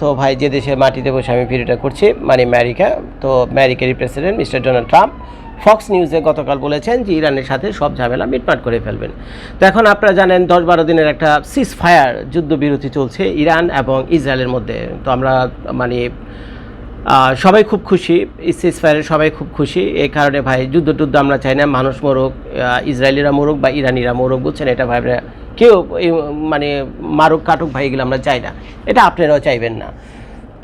তো ভাই, যে দেশের মাটিতে বসে আমি ভিডিওটা করছি মানে আমেরিকা, তো আমেরিকারই president mister Donald Trump, Fox নিউজে গতকাল বলেছেন যে ইরানের সাথে সব ঝামেলা মিটমাট করে ফেলবেন। তো এখন আপনারা জানেন দশ বারো দিনের একটা সিজ ফায়ার যুদ্ধবিরতি চলছে ইরান এবং ইসরায়েলের মধ্যে। তো আমরা মানে সবাই খুব খুশি সিজ ফায়ারে সবাই খুব খুশি। এই কারণে ভাই যুদ্ধ টুদ্ধ আমরা চাই না, মানুষ মরুক ইসরায়েলিরা মরুক বা ইরানিরা মরুক, বুঝছেন? এটা ভাই আমরা কেউ মানে মারুক কাটুক ভাই এগুলো আমরা চাই না। এটা আপনারাও চাইবেন না।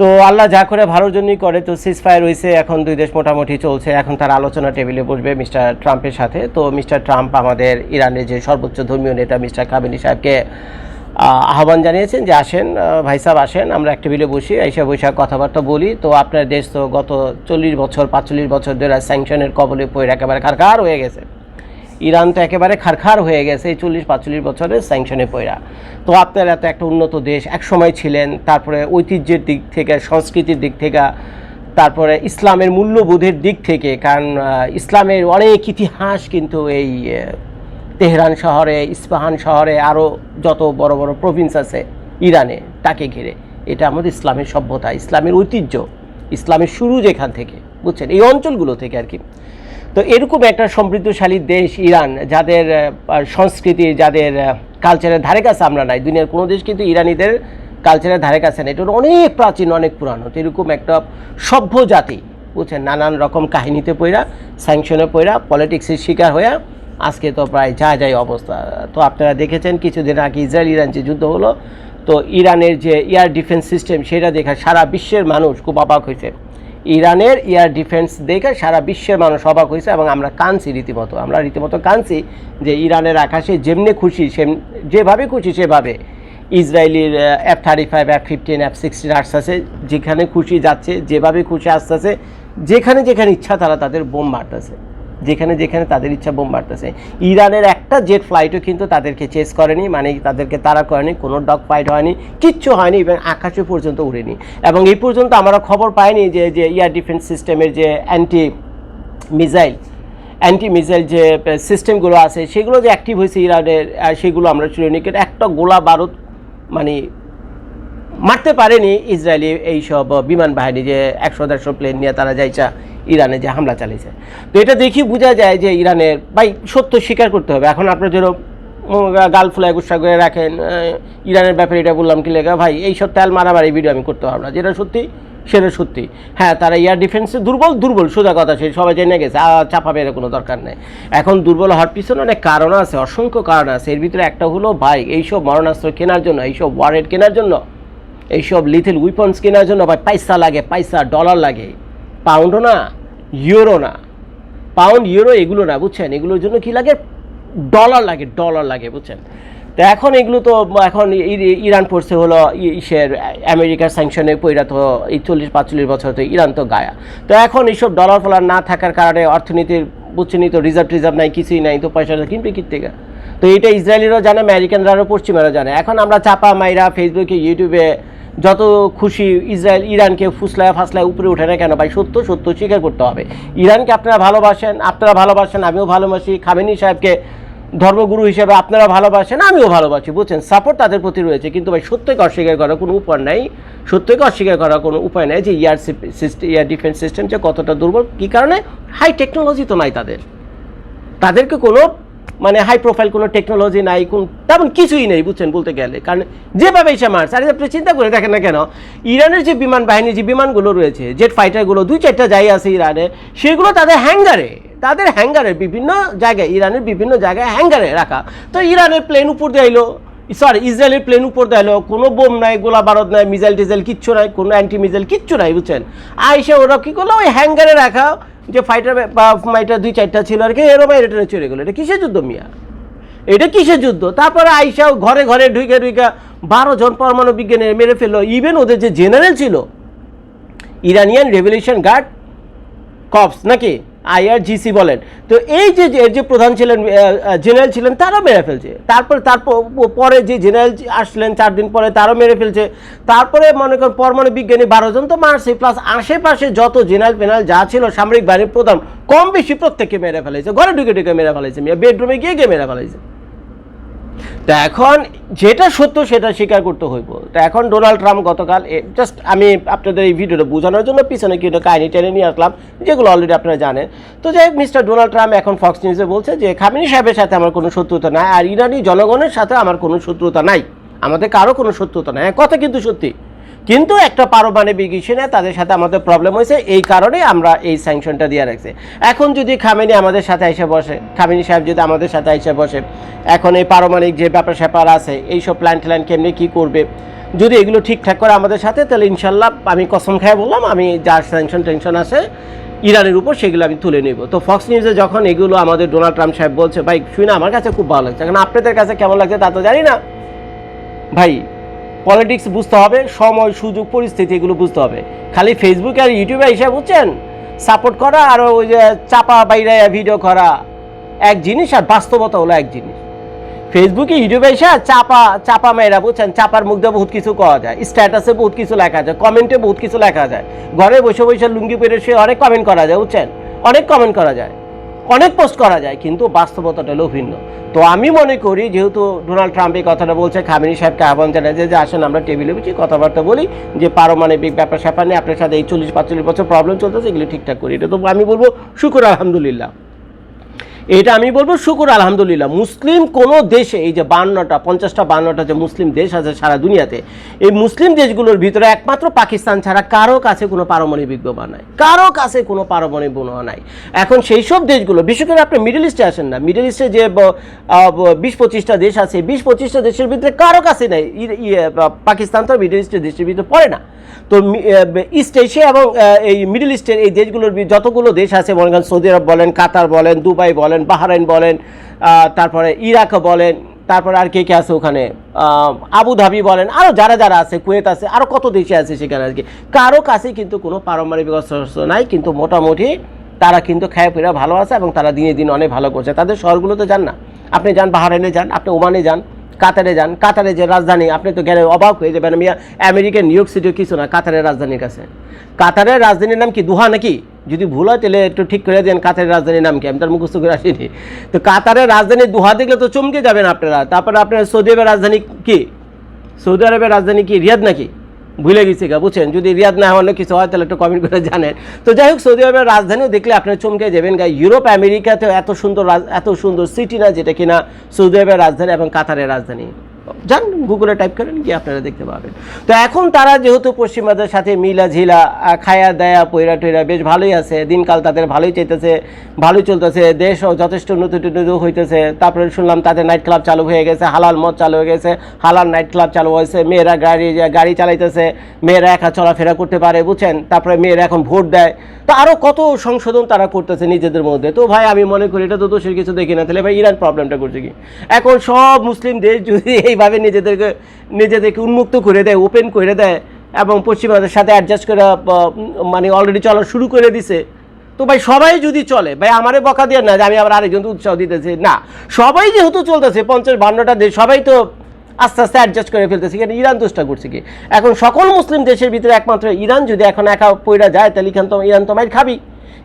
তো আল্লাহ যা করে ভালোর জন্যই করে। তো সিজ ফায়ার হয়েছে এখন দুই দেশ মোটামুটি চলছে। এখন তার আলোচনা টেবিলে বসবে মিস্টার ট্রাম্পের সাথে। তো মিস্টার ট্রাম্প আমাদের ইরানের যে সর্বোচ্চ ধর্মীয় নেতা মিস্টার কাবিনী সাহেবকে আহ্বান জানিয়েছেন যে আসেন ভাই সাহেব আসেন, আমরা একটা টেবিলে বসি, এসে বৈশাখ কথাবার্তা বলি। তো আপনার দেশ তো গত চল্লিশ বছর, পাঁচচল্লিশ বছর ধরে স্যাংশনের কবলে পড়ে একেবারে কারকার হয়ে গেছে। ইরান তো একেবারে খারখার হয়ে গেছে এই চল্লিশ, পাঁচচল্লিশ বছরের স্যাংশনে পয়রা তো আপনারা এত একটা উন্নত দেশ, একসময় ছিলেন, তারপরে ঐতিহ্যের দিক থেকে, সংস্কৃতির দিক থেকে, তারপরে ইসলামের মূল্যবোধের দিক থেকে, কারণ ইসলামের অনেক ইতিহাস কিন্তু এই তেহরান শহরে, ইস্পাহান শহরে আরও যত বড় বড় প্রভিন্স আছে ইরানে, তাকে ঘিরে। এটা আমাদের ইসলামের সভ্যতা, ইসলামের ঐতিহ্য, ইসলামের শুরু যেখান থেকে, বুঝছেন? এই অঞ্চলগুলো থেকে আর কি। তো এরকম একটা সমৃদ্ধশালী দেশ ইরান, যাদের সংস্কৃতি, যাদের কালচারের ধারে কাছে আমরা নাই। দুনিয়ার কোনো দেশ কিন্তু ইরানিদের কালচারের ধারে কাছে নেই। এটা অনেক প্রাচীন, অনেক পুরানো। তো এরকম একটা সভ্য জাতি, বুঝছেন? নানান রকম কাহিনীতে পইরা স্যাংশনে পইরা পলিটিক্সের শিকার হয়ে আজকে তো প্রায় যা যাই অবস্থা। তো আপনারা দেখেছেন, কিছুদিন আগে ইসরায়েল, ইরান যে যুদ্ধ হলো, তো ইরানের যে এয়ার ডিফেন্স সিস্টেম সেটা দেখা সারা বিশ্বের মানুষ খুব অবাক হয়েছে ইরানের এয়ার ডিফেন্স দেখে সারা বিশ্বের মানুষ অবাক হয়েছে এবং আমরা কানছি রীতিমতো। আমরা রীতিমতো কানছি যে ইরানের আকাশে যেমনি খুশি, সেম যেভাবে খুশি, সেভাবে। ইসরায়েলির F thirty five F fifteen F sixteen আসতেছে, যেখানে খুশি যাচ্ছে, যেভাবে খুশি আসতেছে, যেখানে যেখানে ইচ্ছা তারা তাদের বোম মারতেছে। যেখানে যেখানে তাদের ইচ্ছা বোম মারতেছে। ইরানের একটা জেট ফ্লাইটও কিন্তু তাদেরকে চেস করেনি মানে তাদেরকে তারা করেনি, কোনো ডগ ফাইট হয়নি, কিচ্ছু হয়নি এবং আকাশে পর্যন্ত উড়েনি। এবং এই পর্যন্ত আমরা খবর পাইনি যে যে এয়ার ডিফেন্স সিস্টেমের যে অ্যান্টি মিসাইল অ্যান্টি মিসাইল যে সিস্টেমগুলো আছে, সেগুলো যে অ্যাক্টিভ হয়েছে ইরানের সেগুলো আমরা শুনিনি। একটা গোলা বারুদ মানে মারতে পারেনি ইসরায়েলি এইসব বিমান বাহিনী যে একশো দেড়শো প্লেন নিয়ে তারা যাইছা ইরানে যে হামলা চালিয়েছে তো এটা দেখি বোঝা যায় যে ইরানের ভাই সত্য স্বীকার করতে হবে। এখন আপনার যেন গাল ফুলায়, গুসা করে রাখেন ইরানের ব্যাপারে এটা বললাম কি লেখা ভাই, এইসব তেল মারামারি ভিডিও আমি করতে পারব না। যেটা সত্যি, সেটা সত্যি। হ্যাঁ তারা এয়ার ডিফেন্সে দুর্বল দুর্বল, সোজা কথা, সে সবাই জেনে গেছে চাপাবে এর কোনো দরকার নেই। এখন দুর্বল হওয়ার পিছনে অনেক কারণ আছে, অসংখ্য কারণ আছে। এর ভিতরে একটা হলো, ভাই, এইসব মরণাস্ত্র কেনার জন্য, এইসব ওয়ারেড কেনার জন্য এইসব লিথেল উইপন্স কেনার জন্য ভাই পয়সা লাগে, পয়সা ডলার লাগে। পাউন্ডও না ইউরো না। পাউন্ড ইউরো এগুলো না, বুঝছেন? এগুলোর জন্য কি লাগে? ডলার লাগে ডলার লাগে, বুঝছেন? তো এখন এগুলো তো, এখন ইরান পড়ছে হলো ইসের, আমেরিকার স্যাংশনে পইরা তো এই চল্লিশ, পাঁচচল্লিশ বছর তো ইরান তো গায়া। তো এখন এইসব ডলার ফলার না থাকার কারণে অর্থনীতির বুঝছেনই তো রিজার্ভ টিজার্ভ নাই, কিছুই নাই, তো পয়সাটা কিনবে কি থেকে? তো এটা ইসরায়েলিরাও জানে, আমেরিকানরাও পশ্চিমারাও জানে। এখন আমরা চাপা মাইরা ফেসবুকে ইউটিউবে যত খুশি ইসরায়েল ইরানকে ফুসলায় ফাসলায় উপরে উঠে না কেন ভাই? সত্য সত্য, স্বীকার করতে হবে। ইরানকে আপনারা ভালোবাসেন আপনারা ভালোবাসেন, আমিও ভালোবাসি। খামেনি সাহেবকে ধর্মগুরু হিসেবে আপনারা ভালোবাসেন, আমিও ভালোবাসি, বুঝছেন? সাপোর্ট তাদের প্রতি রয়েছে। কিন্তু ভাই, সত্যকে অস্বীকার করার কোনো উপায় নাই। সত্যকে অস্বীকার করার কোনো উপায় নেই যে air system air defence system যে কতটা দুর্বল। কী কারণে? হাই টেকনোলজি তো নাই তাদের। তাদেরকে কোনো মানে হাই প্রোফাইল কোনো টেকনোলজি নাই, কোন তেমন কিছুই নেই, বুঝছেন, বলতে গেলে। কারণ যেভাবে এসে মারছে, আরে আপনি চিন্তা করে দেখেন না কেন, ইরানের যে বিমান বাহিনী, যে বিমানগুলো রয়েছে জেট ফাইটারগুলো দুই চারটা যাই আছে ইরানে, সেগুলো তাদের হ্যাঙ্গারে তাদের হ্যাঙ্গারে বিভিন্ন জায়গায়, ইরানের বিভিন্ন জায়গায় হ্যাঙ্গারে রাখা। তো ইরানের প্লেন উপর দিয়ে এলো সরি ইসরায়েলের প্লেন উপর দিয়ে কোনো বোম নাই, গোলা বারদ নাই মিসাইল টিজাইল কিচ্ছু নাই, কোনো অ্যান্টি মিসাইল কিচ্ছু নাই, বুঝছেন। আইসে ওরা কী করল, ওই হ্যাঙ্গারে রাখা যে ফাইটার বা ফাইটার দুই, চারটা ছিল আর কি, এরকম রিটার্নে চলে গেলো। এটা কিসের যুদ্ধ মিয়া? এটা কিসের যুদ্ধ? তারপরে আইসা ঘরে ঘরে ঢুকে ঢুকে বারো জন পরমাণু বিজ্ঞানের মেরে ফেলল। ইভেন ওদের যে জেনারেল ছিল ইরানিয়ান রেভলিউশন গার্ড কপস নাকি? আইআরজিসি বলেন। তো এই যে এর যে প্রধান ছিলেন জেনারেল ছিলেন, তারও মেরে ফেলছে। তারপরে, তারপর, পরে যে জেনারেল আসলেন, চার দিন পরে তারও মেরে ফেলছে। তারপরে মনে করেন পরমাণু বিজ্ঞানী বারো জন তো মারছে প্লাস আশেপাশে যত জেনারেল ফেনারেল যা ছিল, সামরিক বাহিনীর প্রধান, কম বেশি প্রত্যেককে মেরে ফেলেছে। ঘরে ঢুকে ঢুকে মেরে ফেলেছে বেডরুমে গিয়ে গিয়ে মেরে ফেলেছে। তো এখন যেটা সত্য, সেটা স্বীকার করতে হইব। তো এখন ডোনাল্ড ট্রাম্প গতকাল জাস্ট আমি আপনাদের এই ভিডিওটা বোঝানোর জন্য পিছনে কিন্তু কাহিনি টেনে নিয়ে আসলাম যেগুলো অলরেডি আপনারা জানেন। তো যাই হোক মিস্টার ডোনাল্ড ট্রাম্প এখন ফক্স নিউজে বলছে যে খামিনি সাহেবের সাথে আমার কোনো শত্রুতা নাই আর ইরানি জনগণের সাথে আমার কোনো শত্রুতা নাই। আমাদের কারও কোনো শত্রুতা নাই। হ্যাঁ, কথা কিন্তু সত্যি। কিন্তু একটা পারমাণবিক ইস্যুনে তাদের সাথে আমাদের প্রবলেম হয়েছে, এই কারণে আমরা এই স্যাংশনটা দিয়ে রাখছি। এখন যদি খামেনি আমাদের সাথে এসে বসে, খামেনি সাহেব যদি আমাদের সাথে এসে বসে, এখন এই পারমাণবিক যে ব্যাপার স্যাপার আছে, এইসব প্ল্যান ট্যান কেমনি কী করবে? যদি এগুলো ঠিকঠাক করে আমাদের সাথে, তাহলে ইনশাল্লাহ আমি কসম খায় বললাম, আমি যার স্যাংশন টেনশন আছে, ইরানের উপর সেগুলো আমি তুলে নেব। তো ফক্স নিউজে যখন এগুলো আমাদের ডোনাল্ড ট্রাম্প সাহেব বলছে, ভাই, শুনে আমার কাছে খুব ভালো লাগছে। কারণ আপনাদের কাছে কেমন লাগছে তা তো জানি না। ভাই পলিটিক্স বুঝতে হবে, সময়, সুযোগ, পরিস্থিতি এগুলো বুঝতে হবে। খালি ফেসবুক আর ইউটিউবে এসে বুঝছেন? সাপোর্ট করা আর ওই যে চাপা বাইরে ভিডিও করা, এক জিনিস আর বাস্তবতা হলো এক জিনিস। ফেসবুকে ইউটিউবে এসে চাপা চাপা মেয়েরা বুঝছেন? চাপার মুখ দিয়ে বহুত কিছু করা যায় স্ট্যাটাসে বহুত কিছু লেখা যায় কমেন্টে বহুত কিছু লেখা যায়। ঘরে বসে বসে লুঙ্গি পরে সে অনেক কমেন্ট করা যায়, বুঝছেন? অনেক কমেন্ট করা যায়। অনেক পোস্ট করা যায়, কিন্তু বাস্তবতাটা হলো ভিন্ন। তো আমি মনে করি, যেহেতু ডোনাল্ড ট্রাম্প এই কথাটা বলছে, খামিনী সাহেবকে আহ্বান জানায় যে আসেন আমরা টেবিলে বসে, কথাবার্তা বলি, যে, পারমাণবিক ব্যাপার স্যাপার নিয়ে আপনার সাথে এই চল্লিশ পাঁচচল্লিশ বছর প্রবলেম চলতেছে, এগুলো ঠিকঠাক করি। এটা তো আমি বলব, শুকুর আলহামদুলিল্লাহ। এটা আমি বলব, শুকুর, আলহামদুলিল্লাহ। মুসলিম কোনো দেশে, এই যে বান্নটা, পঞ্চাশটা বান্নটা যে মুসলিম দেশ আছে সারা দুনিয়াতে, এই মুসলিম দেশগুলোর ভিতরে একমাত্র পাকিস্তান ছাড়া কারও কাছে কোনো পারমাণবিক বোমা নাই। কারও কাছে কোনো পারমাণবিক বোমা নাই। এখন সেই সব দেশগুলো, বিশেষ করে আপনি মিডল ইস্টে আসেন না, মিডল ইস্টে যে বিশ পঁচিশটা দেশ আছে, বিশ পঁচিশটা দেশের ভিতরে কারও কাছে নেই। পাকিস্তান তো মিডল ইস্টের দেশের ভিতরে পড়ে না। তো ইস্ট এশিয়া এবং এই মিডল ইস্টের এই দেশগুলোর যতগুলো দেশ আছে, মনে করেন সৌদি আরব বলেন, কাতার বলেন, দুবাই বলেন বাহরাইন বলেন তারপরে ইরাক বলেন, তারপরে আর কে কে আছে ওখানে? আবুধাবি বলেন আরও যারা যারা আছে, কুয়েত আছে আরও কত দেশে আছে সেখানে আর কি কারও কাছে কিন্তু কোনো পারমাণবিক অস্ত্র নাই, কিন্তু মোটামুটি তারা কিন্তু খায় ফেরা ভালো আছে এবং তারা দিনে দিন অনেক ভালো করছে। তাদের শহরগুলোতে যান না। আপনি যান, বাহারাইনে যান, আপনি ওমানে যান, কাতারে যান। কাতারে যে রাজধানী, আপনি তো গেলে অবাক হয়ে যাবেন। আমি আমেরিকার নিউ ইয়র্ক সিটিও কিছু না, কাতারের রাজধানীর কাছে। কাতারের রাজধানীর নাম কি, দুহা নাকি? যদি ভুল হয় তাহলে একটু ঠিক করে দেন, কাতারের রাজধানীর নাম কি? আমি তার মুখস্থ করে আসিনি। তো কাতারের রাজধানী দুহা দেখলে তো চমকে যাবেন আপনারা। তারপরে আপনার সৌদি আরবের রাজধানী কি? সৌদি আরবের রাজধানী কি? রিয়াদ নাকি? ভুলে গেছি গা, বুঝছেন? যদি রিয়াদ না হলে কিছু হয়, তাহলে একটু কমেন্ট করে জানেন। তো যাই হোক, সৌদি আরবের রাজধানীও দেখলে আপনার চমকে যাবেন গা। ইউরোপ, আমেরিকাতেও এত সুন্দর এত সুন্দর সিটি না যেটা কিনা সৌদি আরবের রাজধানী এবং কাতারের রাজধানী। যান গুগলে টাইপ করেন, গিয়ে আপনারা দেখতে পাবেন। তো এখন তারা যেহেতু পশ্চিমাদের সাথে মিলা ঝিলা খায়া দেয়া পয়রা টয়রা বেশ ভালোই আছে। দিনকাল তাদের ভালোই চাইতেছে, ভালোই চলতেছে। দেশও যথেষ্ট নতুন নতুন হইতেছে। তারপরে শুনলাম তাদের নাইট ক্লাব চালু হয়ে গেছে, হালাল মদ চালু হয়ে গেছে। হালাল নাইট ক্লাব চালু হয়েছে। মেয়েরা গাড়ি গাড়ি চালাইতেছে। মেয়েরা একা চলাফেরা করতে পারে, বুঝছেন? তারপরে মেয়েরা এখন ভোট দেয়। তো আরও কত সংশোধন তারা করতেছে নিজেদের মধ্যে। তো ভাই, আমি মনে করি এটা তো দোষের কিছু দেখি না। তাহলে ভাই, ইরান প্রবলেমটা করছে কি? এখন সব মুসলিম দেশ যদি এইভাবে নিজেদেরকে নিজেদেরকে উন্মুক্ত করে দেয় ওপেন করে দেয় এবং পশ্চিমাদের সাথে অ্যাডজাস্ট করে মানে অলরেডি চলা শুরু করে দিছে। তো ভাই, সবাই যদি চলে, ভাই, আমারে বকা দিয়ে না যে আমি আবার আরেকজন উৎসাহ দিতেছি, না। সবাই যেহেতু চলতেছে, পঞ্চাশ বান্নটা দেশ, সবাই তো আস্তে আস্তে অ্যাডজাস্ট করে ফেলতেছে কিন্তু ইরান দোষটা করছে কি? এখন সকল মুসলিম দেশের ভিতরে একমাত্র ইরান যদি এখন একা পইরা যায়, তাহলে ইরান তো মাইর খাবি।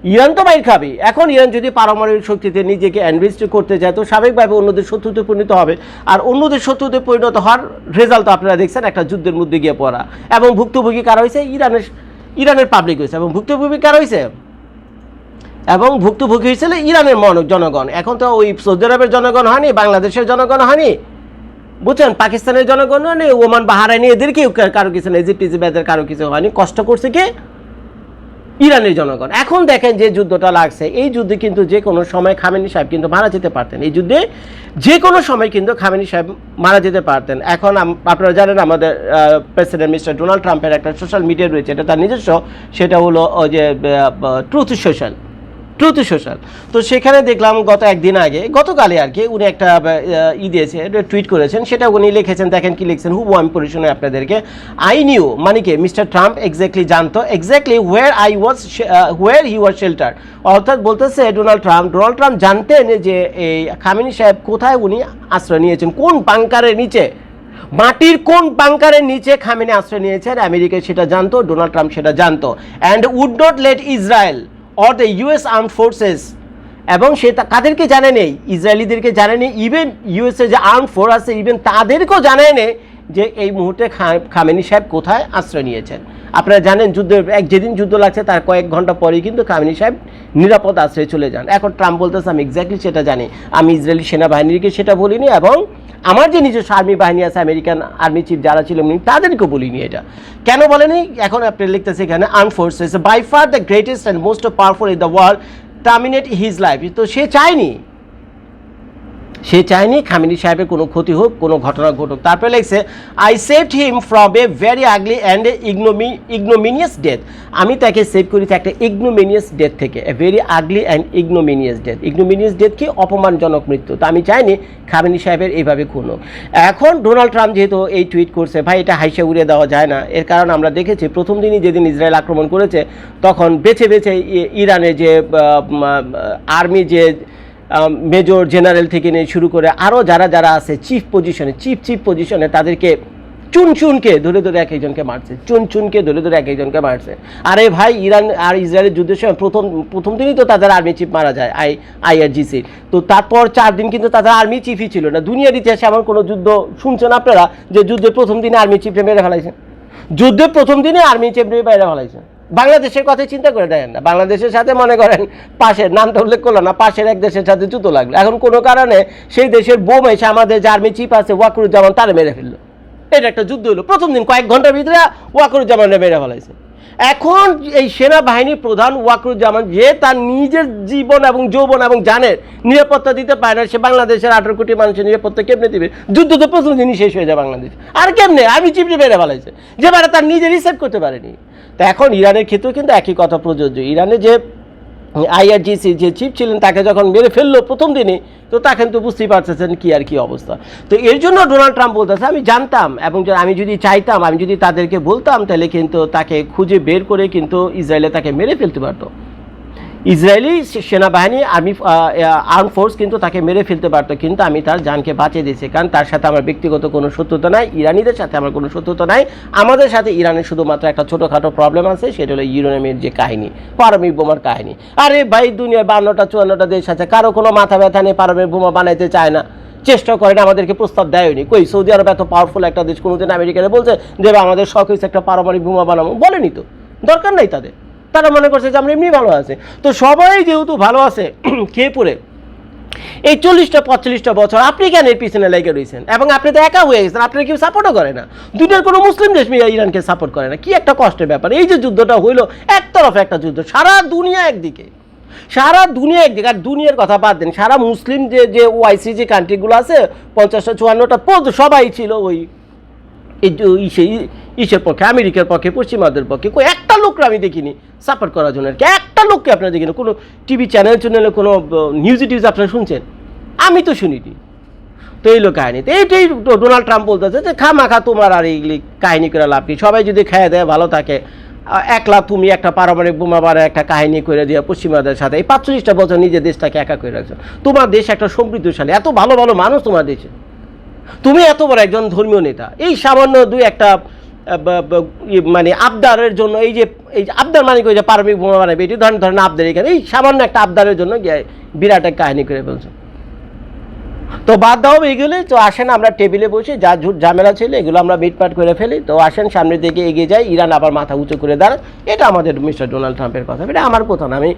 ইরান তো মাইর খাবি। এখন ইরান যদি পারমাণবিক শক্তিতে নিজেকে অ্যানভেস্ট করতে যায়, তো স্বাভাবিকভাবে অন্যদের শত্রুতে পরিণত হবে। আর অন্যদের শত্রুতে পরিণত হওয়ার রেজাল্ট আপনারা দেখছেন, একটা যুদ্ধের মধ্যে গিয়ে পড়া। এবং ভুক্তভোগী কারা হয়েছে? ইরানের ইরানের পাবলিক হয়েছে। এবং ভুক্তভোগী কারা হয়েছে? এবং ভুক্তভোগী হয়েছিল ইরানের মন জনগণ। এখন তো ওই সৌদি আরবের জনগণ হয়নি, বাংলাদেশের জনগণ হয়নি। বুঝছেন? পাকিস্তানের জনগণ হয়নি, ওমান, বাহারাইনি, এদের কেউ কারও কিছু নেই ইজিপ্ট ইজিপ্ট এদের কারও কিছু হয়নি। কষ্ট করছে কে? ইরানের জনগণ। এখন দেখেন যে যুদ্ধটা লাগছে, এই যুদ্ধে কিন্তু যে কোনো সময় খামেনি সাহেব কিন্তু মারা যেতে পারতেন। এই যুদ্ধে যে কোনো সময় কিন্তু খামেনি সাহেব মারা যেতে পারতেন। এখন আপনারা জানেন আমাদের প্রেসিডেন্ট মিস্টার ডোনাল্ড ট্রাম্পের একটা সোশ্যাল মিডিয়া রয়েছে, এটা তার নিজস্ব, সেটা হলো যে ট্রুথ সোশ্যাল ট্রুথ সোশ্যাল। তো সেখানে দেখলাম গত একদিন আগে গতকালে আর কি, উনি একটা ই দিয়েছে টুইট করেছেন। সেটা উনি লিখেছেন, দেখেন কি লিখছেন হুবু আমি পড়ে আপনাদেরকে। আই নিউ মানে কি মিস্টার ট্রাম্প এক্স্যাক্টলি জানতো exactly where I was where he was shelter অর্থাৎ বলতেছে ডোনাল্ড ট্রাম্প ডোনাল্ড ট্রাম্প জানতেন যে এই খামিনি সাহেব কোথায়, উনি আশ্রয় নিয়েছেন, কোন বাংকারের নিচে? মাটির কোন বাংকারের নিচে খামেনি আশ্রয় নিয়েছেন? আমেরিকা সেটা জানতো, ডোনাল্ড ট্রাম্প সেটা জানতো। And would not let Israel or the US armed forces. এবং সে কাদেরকে জানে নেই, ইসরায়েলিদেরকে জানে নেই ইভেন ইউএসএ যে আর্ম ফোর্স আছে ইভেন তাদেরকেও জানে নেই যে এই মুহূর্তে খামেনি সাহেব কোথায় আশ্রয় নিয়েছেন। আপনারা জানেন যুদ্ধের এক যেদিন যুদ্ধ লাগছে, তার কয়েক ঘণ্টা পরেই কিন্তু খামেনি সাহেব নিরাপদ আশ্রয়ে চলে যান। এখন ট্রাম্প বলতেছে, আমি এক্স্যাক্টলি সেটা জানি। আমি ইসরায়েলি সেনাবাহিনীকে সেটা বলিনি এবং আমার যে নিজস্ব আর্মি বাহিনী আছে, আমেরিকান আর্মি চিফ যারা ছিল উনি, তাদেরকেও বলিনি এটা। কেন বলেনি? এখন আপনি লিখতেছে এখানে arm forces by far the greatest and most powerful in the world terminate his life তো সে চায়নি। সে চায়নি খামিনি সাহেবের কোনো ক্ষতি হোক, কোনো ঘটনা ঘটুক। তারপরে লেগছে I saved him from a very ugly and a ইগনোমি ignominious death আমি তাকে সেভ করেছি একটা ইগনোমিনিয়াস ডেথ থেকে a very ugly and ignominious death ignominious death কি? অপমানজনক মৃত্যু। তো আমি চাইনি খামিনি সাহেবের এইভাবে খুন হোক। এখন ডোনাল্ড ট্রাম্প যেহেতু এই টুইট করছে, ভাই, এটা হাইসে উড়িয়ে দেওয়া যায় না। এর কারণ আমরা দেখেছি, প্রথম দিনই যেদিন ইসরায়েল আক্রমণ করেছে, তখন বেছে বেছে ইরানে যে আর্মি যে মেজর জেনারেল থেকে নিয়ে শুরু করে আরও যারা যারা আছে চিফ পজিশনে চিফ চিফ পজিশনে তাদেরকে চুন চুনকে ধরে ধরে এক একজনকে মারছে চুন চুনকে ধরে ধরে এক একজনকে মারছে। আরে ভাই, ইরান আর ইসরায়েলের যুদ্ধের সময় প্রথম প্রথম দিনই তো তাদের আর্মি চিফ মারা যায়, আই আইআরজিসির তো তারপর চার দিন কিন্তু তাদের আর্মি চিফই ছিল না। দুনিয়ার ইতিহাসে এমন কোনো যুদ্ধ শুনছেন আপনারা যে যুদ্ধের প্রথম দিনে আর্মি চিফকে মেরে ফেলাইছে যুদ্ধের প্রথম দিনে আর্মি চিফ মেরে ফেলাইছে বাংলাদেশের কথা চিন্তা করে দেখেন না। বাংলাদেশের সাথে মনে করেন পাশের নামটা উল্লেখ করল না, পাশের এক দেশের সাথে জুতো লাগল। এখন কোনো কারণে সেই দেশের বোম এসে আমাদের যে আর্মি চিফ আছে, ওয়াকুরুজ্জামান, তারা মেরে ফেলল। এটা একটা যুদ্ধ হলো। প্রথম দিন কয়েক ঘণ্টার ভিতরে ওয়াকরুজ্জামানে মেরে ফেলাইছে। এখন এই সেনাবাহিনীর প্রধান ওয়াকরুজ্জামান, যে তার নিজের জীবন এবং যৌবন এবং জানের নিরাপত্তা দিতে পারে না, সে বাংলাদেশের আঠারো কোটি মানুষের নিরাপত্তা কেমনে দিবে? যুদ্ধ তো প্রথম দিনই শেষ হয়ে যায় বাংলাদেশ। আর কেমনে? আমি চিপড়ে মেরে ফেলাইছে। যে মানে তার নিজে রিসেট করতে পারেনি। তো এখন ইরানের ক্ষেত্রেও কিন্তু একই কথা প্রযোজ্য। ইরানে যে আইআরজিসি যে চিফ ছিলেন, তাকে যখন মেরে ফেলল প্রথম দিনে, তো তা কিন্তু বুঝতেই পারতেছেন কী আর কি অবস্থা। তো এর জন্য ডোনাল্ড ট্রাম্প বলতেছে, আমি জানতাম এবং আমি যদি চাইতাম, আমি যদি তাদেরকে বলতাম, তাহলে কিন্তু তাকে খুঁজে বের করে কিন্তু ইসরায়েলে তাকে মেরে ফেলতে পারতো। ইসরায়েলি সেনাবাহিনী আর্মি আর্ম ফোর্স কিন্তু তাকে মেরে ফেলতে পারতো, কিন্তু আমি তার জানকে বাঁচিয়ে দিয়েছি। কারণ তার সাথে আমার ব্যক্তিগত কোনো শত্রুতা নাই, ইরানিদের সাথে আমার কোনো শত্রুতা নাই। আমাদের সাথে ইরানের শুধুমাত্র একটা ছোটোখাটো প্রবলেম আছে, সেটা হলো ইউরেনিয়ামের যে কাহিনী পারমিক বোমার কাহিনী। আরে ভাই, দুনিয়ার বান্নটা, চুয়ান্নটা দেশ আছে, কারও কোনো মাথা ব্যথা নেই পারমিক বোমা বানাইতে চায় না। চেষ্টা করে না আমাদেরকে প্রস্তাব দেয়নি। কই, সৌদি আরব এত পাওয়ারফুল একটা দেশ, কোনোদিন আমেরিকারে বলছে যে আমাদের শখ হয়েছে একটা পারমাণবিক বোমা বানাবো। বলেনি তো, দরকার নাই তাদের। তারা মনে করছে যে আমরা এমনি ভালো আছে। তো সবাই যেহেতু ভালো আছে খেয়ে পড়ে এই চল্লিশটা, পঁয়তাল্লিশটা বছর আপনি কেন এর পিছনে লেগে রয়েছেন? এবং আপনি তো একা হয়ে গেছেন, আপনার কেউ সাপোর্টও করে না। দুনিয়ার কোনো মুসলিম দেশ ইরানকে সাপোর্ট করে না। কি একটা কষ্টের ব্যাপার। এই যে যুদ্ধটা হইল, একতরফা একটা যুদ্ধ, সারা দুনিয়া একদিকে। সারা দুনিয়া একদিকে। আর দুনিয়ার কথা বাদ দেন, সারা মুসলিম যে যে ওআইসি যে কান্ট্রিগুলো আছে, পঞ্চাশটা, চুয়ান্নটা সবাই ছিল ওই এই ইসে ইসের পক্ষে, আমেরিকার পক্ষে, পশ্চিমাদের পক্ষে, কই একটা লোককে আমি দেখিনি সাপোর্ট করার জন্য। আর কি একটা লোককে আপনারা দেখিনি? কোনো টিভি চ্যানেল চ্যানেলে কোনো নিউজ টিউজ আপনারা শুনছেন? আমি তো শুনিনি। তো এই লোক কাহিনী। তো এইটাই ডোনাল্ড ট্রাম্প বলতেছে যে, খামাখা, তোমার আর এইগুলি কাহিনী করে লাভ কি সবাই যদি খেয়ে দেয়, ভালো থাকে। একলা তুমি একটা পারমাণবিক বোমা বানায় একটা কাহিনী করে দিয়ে পশ্চিমাদের সাথে, এই পাঁচচল্লিশটা বছর নিজের দেশটাকে একা করে রাখছো। তোমার দেশ একটা সমৃদ্ধশালী, এত ভালো ভালো মানুষ তোমার দেশে। তুমি এত বড় একজন ধর্মীয় নেতা, এই সামান্য দুই একটা মানে আবদারের জন্য, এই যে, এই আবদার মানে যে পারমিক বোমা বানাবে এটি ধরেন ধরেন আবদার এখানে, এই সামান্য একটা আবদারের জন্য গিয়ে বিরাট এক কাহিনী করে ফেলছো। তো বাদ দাও এগুলো তো আসেন আমরা টেবিলে বসে, যা ঝুট ঝামেলা ছিল, এগুলো আমরা মিটপাট করে ফেলি। তো আসেন সামনের দিকে এগিয়ে যাই, ইরান আবার মাথা উঁচু করে দাঁড়ায়। এটা আমাদের মিস্টার ডোনাল্ড ট্রাম্পের কথা, এটা আমার কথা না, আমি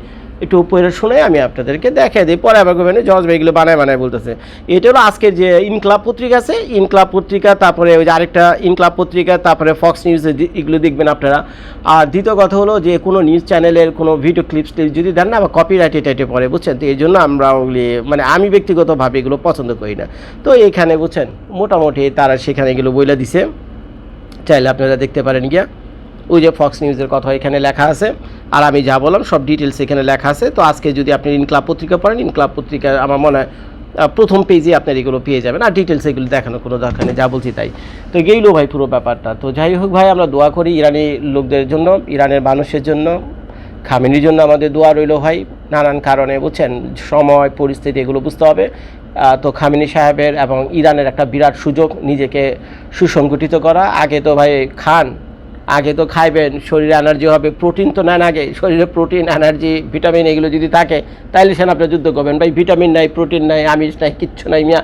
একটু উপরে শুনে আমি আপনাদেরকে দেখে দিই। পরে আবার গোবেন জজ ভাই এগুলো বানায় বানায় বলতেছে। এটা হলো আজকের যে ইনক্লাব পত্রিকা আছে, ইনক্লাব পত্রিকা, তারপরে ওই যে আরেকটা ইনক্লাব পত্রিকা, তারপরে ফক্স নিউজ এগুলো দেখবেন আপনারা। আর দ্বিতীয় কথা হলো যে কোনো নিউজ চ্যানেলের কোনো ভিডিও ক্লিপস যদি দেন না, আবার কপিরাইটে টাইটে পড়ে, বুঝছেন? তো এই জন্য আমরা ওগুলি মানে আমি ব্যক্তিগতভাবে এগুলো পছন্দ করি না। তো এখানে, বুঝছেন? মোটামুটি তারা সেখানে এগুলো বইলা দিছে। চাইলে আপনারা দেখতে পারেন গিয়া। ওই যে ফক্স নিউজের কথা এখানে লেখা আছে। আর আমি যা বললাম, সব ডিটেলস এখানে লেখা আছে। তো আজকে যদি আপনি ইনক্লাব পত্রিকা পড়েন, ইনক্লাব পত্রিকা আমার মনে হয় প্রথম পেজে আপনার এগুলো পেয়ে যাবেন। আর ডিটেলস এগুলো দেখানো কোনো দরকার নেই, যা বলছি তাই। তো গেইলো ভাই পুরো ব্যাপারটা। তো যাই হোক ভাই, আমরা দোয়া করি ইরানি লোকদের জন্য, ইরানের মানুষের জন্য, খামেনির জন্য আমাদের দোয়া রইল ভাই। নানান কারণে, বুঝছেন? সময়, পরিস্থিতি এগুলো বুঝতে হবে। তো খামিনি সাহেবের এবং ইরানের একটা বিরাট সুযোগ, নিজেকে সুসংগঠিত করা। আগে তো ভাই খান আগে তো খাইবেন, শরীরে এনার্জি হবে প্রোটিন তো নেন আগে, শরীরে প্রোটিন এনার্জি ভিটামিন এগুলো যদি থাকে, তাইলে সেন আপনার যুদ্ধ করবেন। ভাই ভিটামিন নাই প্রোটিন নাই, আমিষ নাই, কিচ্ছু নাই মিয়া।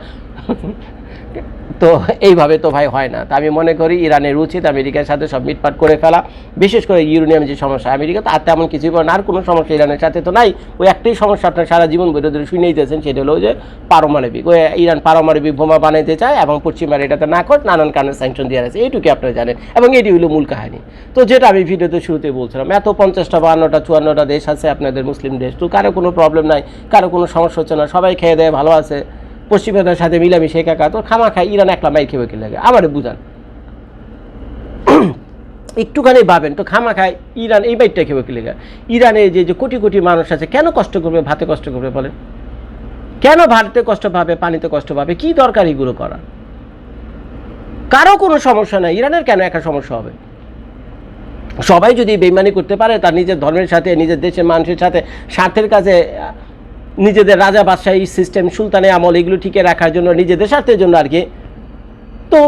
তো এইভাবে তো ভাই হয় না। তো আমি মনে করি ইরানের উচিত আমেরিকার সাথে সব মিটপাট করে ফেলা, বিশেষ করে ইউরেনিয়াম যে সমস্যা, আমেরিকা তো আর তেমন কিছুই করে না, আর কোনো সমস্যা ইরানের সাথে তো নাই। ওই একটাই সমস্যা আপনার সারা জীবন ধরে শুনেই দিয়েছেন, সেটা হলো যে পারমাণবিক। ওই ইরান পারমাণবিক বোমা বানাইতে চায় এবং পশ্চিমারা এটাতে না করে নানান কারণে স্যাংশন দিয়ে আছে এইটুকু আপনারা জানেন এবং এটি হলো মূল কাহিনী। তো যেটা আমি ভিডিওতে শুরুতে বলছিলাম, এত পঞ্চাশটা, বাহান্নটা, চুয়ান্নটা দেশ আছে, আপনাদের মুসলিম দেশ, তো কারও কোনো প্রবলেম নাই, কারও কোনো সমস্যা হচ্ছে না, সবাই খেয়ে দেয় ভালো আছে। পশ্চিমাদের সাথে মিলামিশে একা তো খামা খায় ইরান একলা মাইর খেয়ে কি লাগে আমারে বুঝান। একটুখানি ভাবেন, তো খামা খায় ইরান এই বাইকটা খেয়ে কি লেগে। ইরানে যে যে কোটি কোটি মানুষ আছে, কেন কষ্ট করবে, ভাতে কষ্ট করবে বলেন? কেন ভারতে কষ্ট পাবে, পানিতে কষ্ট পাবে, কি দরকার এগুলো করা কারও কোনো সমস্যা নাই, ইরানের কেন একা সমস্যা হবে? সবাই যদি বেইমানি করতে পারে, তার নিজের ধর্মের সাথে, নিজের দেশের মানুষের সাথে, স্বার্থের কাছে নিজেদের রাজা বাদশাহী সিস্টেম সুলতানে আমল, এগুলো টিকে রাখার জন্য, নিজেদের স্বার্থের জন্য আর কি। তো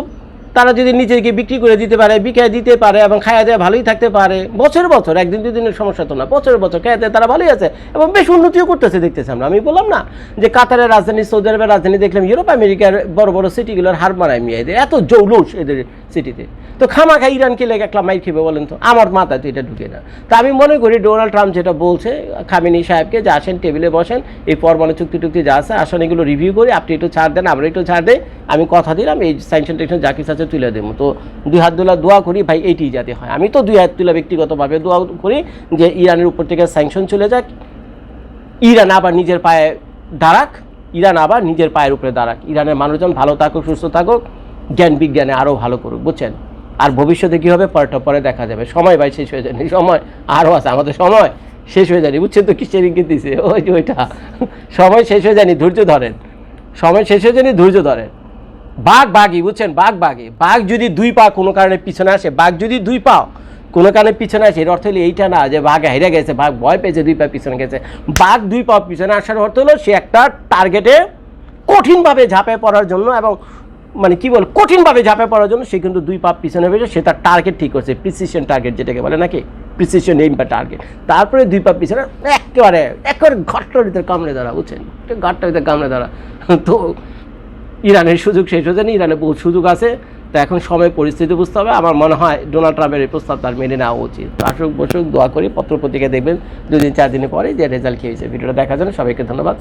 তারা যদি নিজেকে বিক্রি করে দিতে পারে বিক্রি দিতে পারে এবং খায়া দেওয়া ভালোই থাকতে পারে, বছর বছর, একদিন দুদিনের সমস্যা তো না, বছর বছর খাওয়া দেওয়া তারা ভালোই আছে এবং বেশ উন্নতিও করতেছে, দেখতেছি আমরা। আমি বললাম না যে কাতারের রাজধানী, সৌদি আরবের রাজধানী, দেখলাম ইউরোপ, আমেরিকার বড় বড় সিটিগুলোর হার মারায় মিয়া এদের এত জৌলুস এদের সিটিতে তো খামাখা ইরানকে লেগে একলা মাইর খেবে বলেন তো? আমার মাথায় তো এটা ঢুকে না। তা আমি মনে করি ডোনাল্ড ট্রাম্প যেটা বলছে, খামিনি সাহেবকে যে আসেন, টেবিলে বসেন, এই পরমাণু চুক্তি টুক্তি যা আছে, আসেন এগুলো রিভিউ করি, আপনি একটু ছাড় দেন, আমরা একটু ছাড় দেই, আমি কথা দিলাম, এই স্যাংশন টেকশন যা কিছু আছে তুলে দেবো। তো দুই হাত তোলা দোয়া করি, ভাই, এইটি যাতে হয়। আমি তো দুই হাত তুলা ব্যক্তিগতভাবে দোয়া করি যে ইরানের উপর থেকে স্যাংশন চলে যাক। ইরান আবার নিজের পায়ে দাঁড়াক, ইরান আবার নিজের পায়ের উপরে দাঁড়াক। ইরানের মানুষজন ভালো থাকুক, সুস্থ থাকুক, জ্ঞান বিজ্ঞানে আরও ভালো করুক, বুঝছেন? আর ভবিষ্যতে কী হবে? পরটা পরে দেখা যাবে। সময় ভাই শেষ হয়ে যায়নি। সময় আরও আছে। আমাদের সময় শেষ হয়ে যায়নি। বুঝছেন তো কিসের ইঙ্গিত দিছে? ওই যে ওইটা। সময় শেষ হয়ে যায়নি, ধৈর্য ধরেন। সময় শেষ হয়ে যায়নি, ধৈর্য ধরেন। বাঘ বাঘই বুঝছেন? বাঘ বাঘই বাঘ যদি দুই পা কোনো কারণে পিছনে আসে, বাঘ যদি দুই পা কোনো কারণে পিছনে আসে, এর অর্থ হলো এইটা না যে বাঘ হেরে গেছে, বাঘ ভয় পেয়েছে, দুই পা পিছনে গেছে। বাঘ দুই পা পিছনে আসার অর্থ হলো সে একটা টার্গেটে কঠিনভাবে ঝাঁপে পড়ার জন্য এবং মানে কি বল, কঠিনভাবে ঝাঁপে পড়ার জন্য সে কিন্তু দুই পাপ পিছনে হয়েছে সে তার টার্গেট ঠিক করছে প্রিসিশন টার্গেট যেটাকে বলে নাকি? প্রিসিশন এইম বা টার্গেট তারপরে দুই পাপ পিছনে একেবারে একেবারে ঘরটার ভিতরে কামড়ে ধরা, বুঝছেন? ঘরটার ভিতরে কামড়ে ধরা। তো ইরানের সুযোগ শেষ হয়ে না ইরানে বহু সুযোগ আছে। তো এখন সময়, পরিস্থিতি বুঝতে হবে। আমার মনে হয় ডোনাল্ড ট্রাম্পের এই প্রস্তাব তার মেনে নেওয়া উচিত। আসুক, বসুক, দোয়া করি পত্রপত্রিকা দেখবেন দুদিন চার দিনে পরে যে রেজাল্ট খেয়েছে। ভিডিওটা দেখার জন্য সবাইকে ধন্যবাদ।